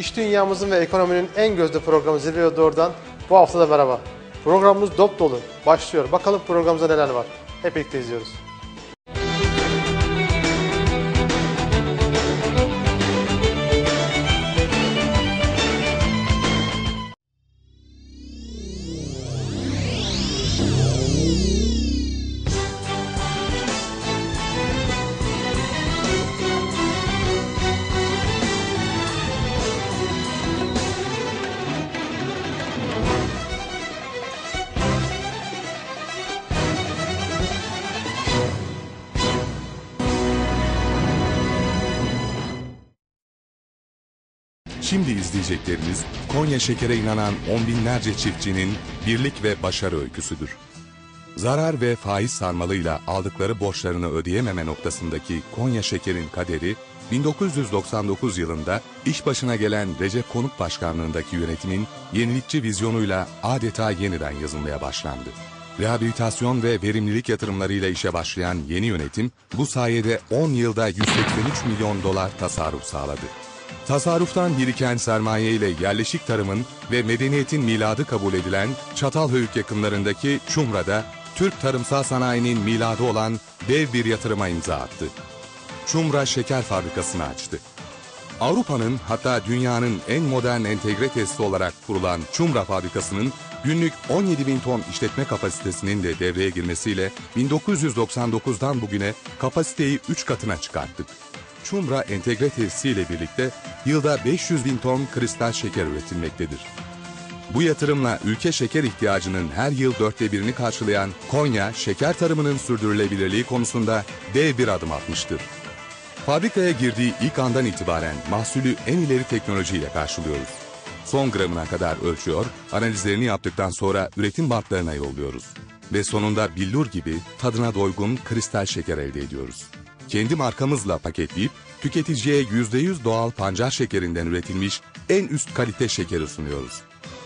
İş dünyamızın ve ekonominin en gözde programı Zirve Doğru'dan bu hafta da merhaba. Programımız dop dolu. Başlıyor. Bakalım programımızda neler var. Hep birlikte izliyoruz. Şimdi izleyecekleriniz Konya şekere inanan on binlerce çiftçinin birlik ve başarı öyküsüdür. Zarar ve faiz sarmalıyla aldıkları borçlarını ödeyememe noktasındaki Konya şekerin kaderi 1999 yılında iş başına gelen Recep Konuk Başkanlığındaki yönetimin yenilikçi vizyonuyla adeta yeniden yazılmaya başlandı. Rehabilitasyon ve verimlilik yatırımlarıyla işe başlayan yeni yönetim bu sayede 10 yılda 183 milyon dolar tasarruf sağladı. Tasarruftan biriken sermaye ile yerleşik tarımın ve medeniyetin miladı kabul edilen Çatalhöyük yakınlarındaki Çumra'da Türk tarımsal sanayinin miladı olan dev bir yatırıma imza attı. Çumra Şeker Fabrikası'nı açtı. Avrupa'nın hatta dünyanın en modern entegre tesisi olarak kurulan Çumra Fabrikası'nın günlük 17 bin ton işletme kapasitesinin de devreye girmesiyle 1999'dan bugüne kapasiteyi 3 katına çıkarttık. Çumra entegre tesisiyle birlikte yılda 500 bin ton kristal şeker üretilmektedir. Bu yatırımla ülke şeker ihtiyacının her yıl dörtte birini karşılayan Konya, şeker tarımının sürdürülebilirliği konusunda dev bir adım atmıştır. Fabrikaya girdiği ilk andan itibaren mahsulü en ileri teknolojiyle karşılıyoruz. Son gramına kadar ölçüyor, analizlerini yaptıktan sonra üretim bantlarına yolluyoruz. Ve sonunda billur gibi tadına doygun kristal şeker elde ediyoruz. Kendi markamızla paketleyip tüketiciye %100 doğal pancar şekerinden üretilmiş en üst kalite şekeri sunuyoruz.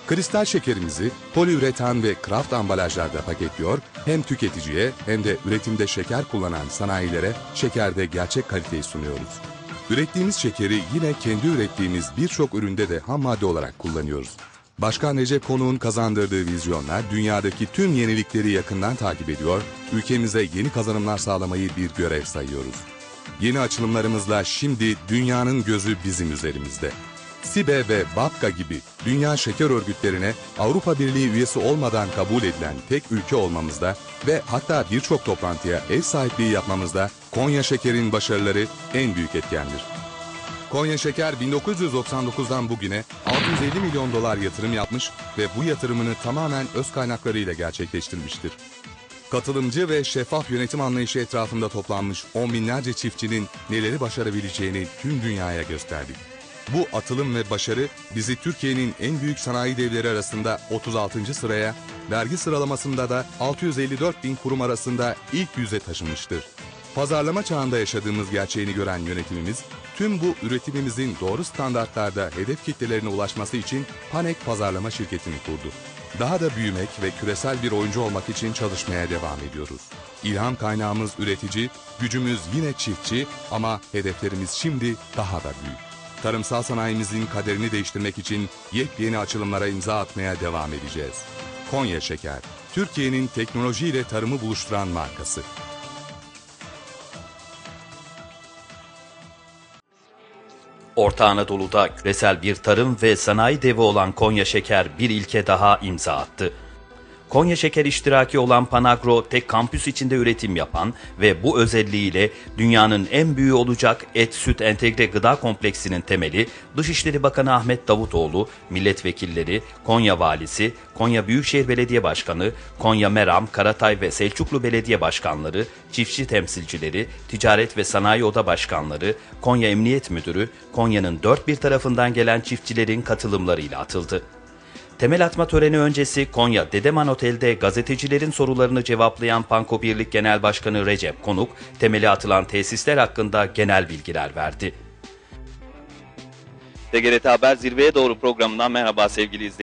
Kristal şekerimizi poliüretan ve kraft ambalajlarda paketliyor, hem tüketiciye hem de üretimde şeker kullanan sanayilere şekerde gerçek kaliteyi sunuyoruz. Ürettiğimiz şekeri yine kendi ürettiğimiz birçok üründe de ham madde olarak kullanıyoruz. Başkan Recep Konuk'un kazandırdığı vizyonlar dünyadaki tüm yenilikleri yakından takip ediyor, ülkemize yeni kazanımlar sağlamayı bir görev sayıyoruz. Yeni açılımlarımızla şimdi dünyanın gözü bizim üzerimizde. SİBE ve BAPKA gibi dünya şeker örgütlerine Avrupa Birliği üyesi olmadan kabul edilen tek ülke olmamızda ve hatta birçok toplantıya ev sahipliği yapmamızda Konya Şeker'in başarıları en büyük etkendir. Konya Şeker 1999'dan bugüne 650 milyon dolar yatırım yapmış ve bu yatırımını tamamen öz kaynaklarıyla gerçekleştirmiştir. Katılımcı ve şeffaf yönetim anlayışı etrafında toplanmış on binlerce çiftçinin neleri başarabileceğini tüm dünyaya gösterdik. Bu atılım ve başarı bizi Türkiye'nin en büyük sanayi devleri arasında 36. sıraya, vergi sıralamasında da 654 bin kurum arasında ilk yüze taşımıştır. Pazarlama çağında yaşadığımız gerçeğini gören yönetimimiz, tüm bu üretimimizin doğru standartlarda hedef kitlelerine ulaşması için Panek Pazarlama şirketini kurdu. Daha da büyümek ve küresel bir oyuncu olmak için çalışmaya devam ediyoruz. İlham kaynağımız üretici, gücümüz yine çiftçi ama hedeflerimiz şimdi daha da büyük. Tarımsal sanayimizin kaderini değiştirmek için yepyeni açılımlara imza atmaya devam edeceğiz. Konya Şeker, Türkiye'nin teknolojiyle tarımı buluşturan markası. Orta Anadolu'da küresel bir tarım ve sanayi devi olan Konya Şeker bir ilke daha imza attı. Konya Şeker iştiraki olan Panagro tek kampüs içinde üretim yapan ve bu özelliğiyle dünyanın en büyüğü olacak et süt entegre gıda kompleksinin temeli Dışişleri Bakanı Ahmet Davutoğlu, milletvekilleri, Konya Valisi, Konya Büyükşehir Belediye Başkanı, Konya Meram, Karatay ve Selçuklu Belediye Başkanları, çiftçi temsilcileri, Ticaret ve Sanayi Oda Başkanları, Konya Emniyet Müdürü, Konya'nın dört bir tarafından gelen çiftçilerin katılımlarıyla atıldı. Temel atma töreni öncesi Konya Dedeman Otel'de gazetecilerin sorularını cevaplayan Panko Birlik Genel Başkanı Recep Konuk, temeli atılan tesisler hakkında genel bilgiler verdi. TGRT Haber Zirveye Doğru programından merhaba sevgili izleyiciler.